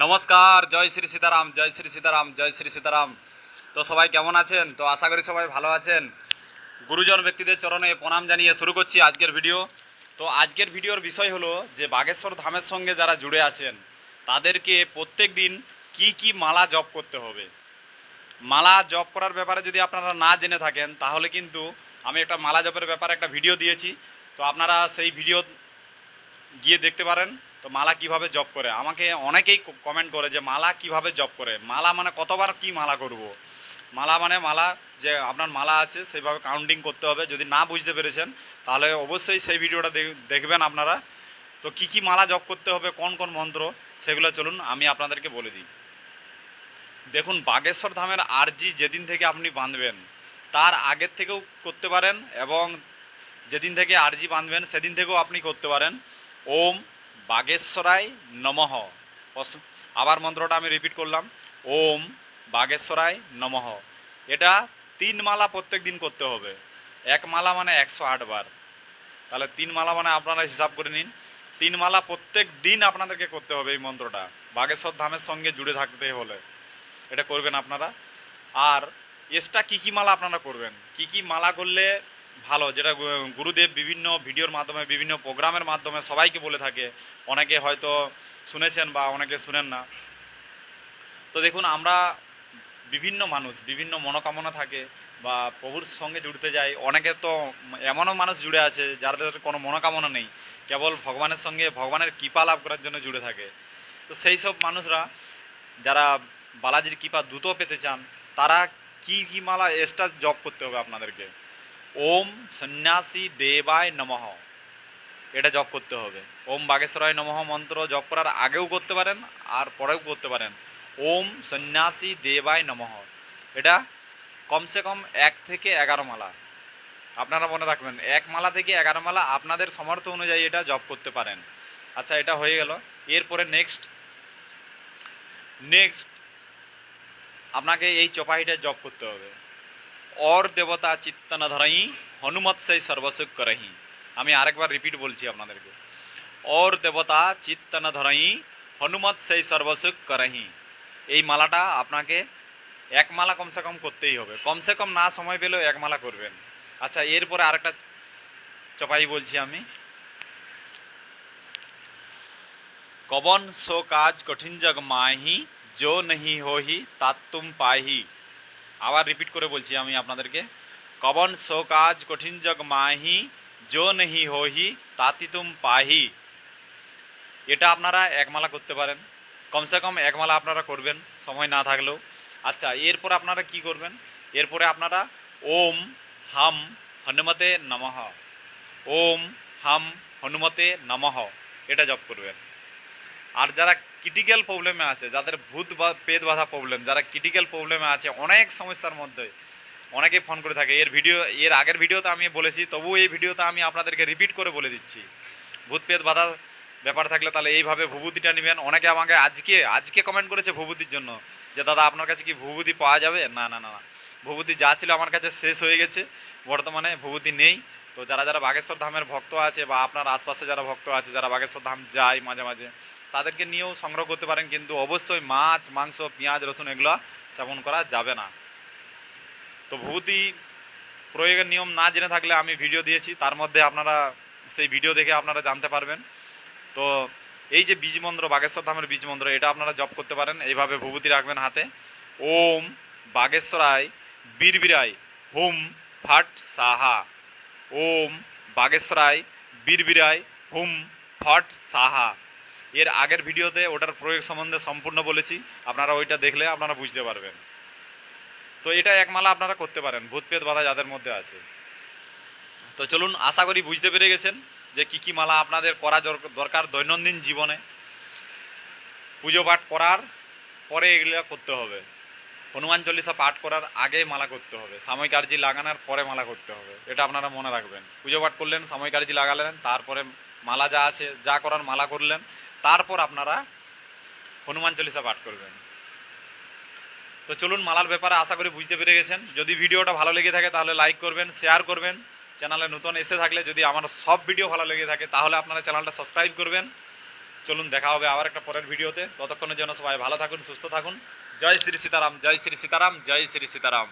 নমস্কার, জয় শ্রী সীতারাম, জয় শ্রী সীতারাম, জয় শ্রী সীতারাম। তো সবাই কেমন আছেন? তো আশা করি সবাই ভালো আছেন। গুরুজন ব্যক্তিদের চরণে প্রণাম জানিয়ে শুরু করছি আজকের ভিডিও। তো আজকের ভিডিওর বিষয় হলো যে বাগেশ্বর ধামের সঙ্গে যারা জুড়ে আছেন, তাদেরকে প্রত্যেক দিন কি কি মালা জপ করতে হবে। মালা জপ করার ব্যাপারে যদি আপনারা না জেনে থাকেন, তাহলে কিন্তু আমি একটা মালা জপের ব্যাপারে একটা ভিডিও দিয়েছি। তো আপনারা সেই ভিডিও গিয়ে দেখতে পারেন। তো মালা কীভাবে জব করে? আমাকে অনেকেই কমেন্ট করে যে, মালা কীভাবে জব করে? মালা মানে কতবার কি মালা করব। মালা মানে মালা যে আপনার মালা আছে, সেইভাবে কাউন্টিং করতে হবে। যদি না বুঝতে পেরেছেন, তাহলে অবশ্যই সেই ভিডিওটা দেখবেন আপনারা। তো কি কি মালা জপ করতে হবে, কোন কোন মন্ত্র, সেগুলো চলুন আমি আপনাদেরকে বলে দিই। দেখুন, বাগেশ্বর ধামের আরজি যেদিন থেকে আপনি বাঁধবেন, তার আগের থেকেও করতে পারেন এবং যেদিন থেকে আরজি বাঁধবেন, সেদিন থেকেও আপনি করতে পারেন। ওম বাগেশ্বরায় নমঃ। আবার মন্ত্রটা আমি রিপিট করলাম। ওম বাগেশ্বরায় নমঃ। এটা তিন মালা প্রত্যেক দিন করতে হবে। এক মালা মানে একশো আট বার। তাহলে তিন মালা মানে আপনারা হিসাব করে নিন। তিন মালা প্রত্যেক দিন আপনাদেরকে করতে হবে এই মন্ত্রটা। বাগেশ্বর ধামের সঙ্গে জুড়ে থাকতে হলে। এটা করবেন আপনারা। আর এক্সট্রা কী কী মালা আপনারা করবেন? কি কি মালা করলে ভালো, যেটা গুরুদেব বিভিন্ন ভিডিওর মাধ্যমে, বিভিন্ন প্রোগ্রামের মাধ্যমে সবাইকে বলে থাকে। অনেকে হয়তো শুনেছেন বা অনেকে শুনেন না। তো দেখুন, আমরা বিভিন্ন মানুষ, বিভিন্ন মনোকামনা থাকে বা প্রভুর সঙ্গে জুড়তে যাই। অনেকে তো এমনও মানুষ জুড়ে আছে যাদের কোনো মনোকামনা নেই। কেবল ভগবানের সঙ্গে ভগবানের কৃপা লাভ করার জন্য জুড়ে থাকে। তো সেই সব মানুষরা, যারা বালাজির কৃপা দ্রুত পেতে চান, তারা কি কি মালা এক্সট্রা জপ করতে হবে আপনাদেরকে? ওম সন্ন্যাসী দেবায় নমঃ। এটা জপ করতে হবে। ওম বাগেশ্বরায় নমঃ মন্ত্র জপ করার আগেও করতে পারেন, আর পরেও করতে পারেন। ওম সন্ন্যাসী দেবায় নমঃ। এটা কমসে কম এক থেকে এগারো মালা। আপনারা মনে রাখবেন, এক মালা থেকে এগারো মালা আপনাদের সমর্থ অনুযায়ী এটা জপ করতে পারেন। আচ্ছা এটা হয়ে গেল। এরপরে নেক্সট নেক্সট আপনাকে এই চপাইটা জপ করতে হবে। অর দেবতা চিত্তন ধরাই হনুমত সেই সর্বসুখ করহি আমি আরেকবার রিপিট বলছি আপনাদেরকে অর দেবতা চিত্তন ধরাই হনুমত সেই সর্বসুখ করহি এই মালাটা আপনাকে এক মালা কমসে কম করতেই হবে কমসে কম না সময় পেলেও এক মালা করবেন আচ্ছা এরপরে আরেকটা চপাই বলছি আমি কবন সো কাজ কঠিন জগ মাহি जो नहीं होही तात तुम पाही আবার রিপিট করে বলছি আমি আপনাদেরকে। কবন সো কাজ কঠিন জগ মাহি জো নেহি হহি, তাতি তুম পাহি। এটা আপনারা একমালা করতে পারেন। কমসে কম একমালা আপনারা করবেন, সময় না থাকলেও। আচ্ছা এরপর আপনারা কি করবেন? এরপরে আপনারা ওম, হাম, হনুমতে নমহ ওম, হাম, হনুমতে নমঃ। এটা জপ করবেন। আর যারা ক্রিটিক্যাল প্রবলেমে আছে, যাদের ভূত বা বাঁধা প্রবলেম যারা ক্রিটিক্যাল প্রবলেমে আছে, অনেক সমস্যার মধ্যে। অনেকে ফোন করে থাকে, এর ভিডিও এর আগের ভিডিওতে আমি বলেছি তবু এই ভিডিওতে আমি আপনাদেরকে রিপিট করে বলে দিচ্ছি। ভূত পেট বাঁধা ব্যাপার থাকলে তাহলে এইভাবে ভূভূতিটা নেবেন। অনেকে আমাকে আজকে আজকে কমেন্ট করেছে ভূভূতির জন্য, যে দাদা, আপনার কাছে কি ভূভূতি পাওয়া যাবে? না না না না। ভূভূতি যা ছিল আমার কাছে শেষ হয়ে গেছে। বর্তমানে ভূভূতি নেই। তো যারা যারা বাগেশ্বর ধামের ভক্ত আছে বা আপনার আশপাশে যারা ভক্ত আছে, যারা বাগেশ্বর ধাম যায় মাঝে মাঝে তাদেরকে নিয়েও সংগ্রহ করতে পারেন, কিন্তু অবশ্যই মাছ, মাংস, পেঁয়াজ, রসুন এগুলো সেবন করা যাবে না। তো ভূতি প্রয়োগের নিয়ম না জেনে থাকলে আমি ভিডিও দিয়েছি, তার মধ্যে আপনারা সেই ভিডিও দেখে আপনারা জানতে পারবেন। তো এই যে বীজ মন্ত্র, বাগেশ্বর ধামের বীজ মন্ত্র, এটা আপনারা জপ করতে পারেন, এইভাবে ভূভূতি রাখবেন হাতে। ওম বাগেশ্বরায় বীরবিরায় হুম ফাট সাহা। ওম বাগেশ্বরায় বীরবিরায় হুম ফট সাহা। এর আগের ভিডিওতে ওটার প্রয়োগ সম্বন্ধে সম্পূর্ণ বলেছি। আপনারা ওইটা দেখলে আপনারা বুঝতে পারবেন। তো এটা এক মালা আপনারা করতে পারেন ভূতপেত বাধা যাদের মধ্যে আছে। তো চলুন, আশা করি বুঝতে পেরে গেছেন যে কী কী মালা আপনাদের করা দর- দরকার দৈনন্দিন জীবনে। পুজো পাঠ করার পরে এগুলো করতে হবে। হনুমান চল্লিশা পাঠ করার আগে মালা করতে হবে। সাময়িক লাগানোর পরে মালা করতে হবে। এটা আপনারা মনে রাখবেন। পুজো পাঠ করলেন, সাময়িক লাগালেন, তারপরে মালা যা আছে, যা করার মালা করলেন তারপর আপনারা হনুমান চল্লিশা পাঠ করবেন। তো চলুন মালার ব্যাপারে আশা করি বুঝতে পেরে গেছেন। যদি ভিডিওটা ভালো লেগে থাকে তাহলে লাইক করবেন শেয়ার করবেন। চ্যানেলে নতুন এসে থাকলে যদি আমার সব ভিডিও ভালো লেগে থাকে তাহলে আপনারা চ্যানেলটা সাবস্ক্রাইব করবেন। চলুন দেখা হবে আবার একটা পরের ভিডিওতে। ততক্ষণের জন্য সবাই ভালো থাকুন, সুস্থ থাকুন। জয় শ্রী সীতারাম, জয় শ্রী সীতারাম, জয় শ্রী সীতারাম।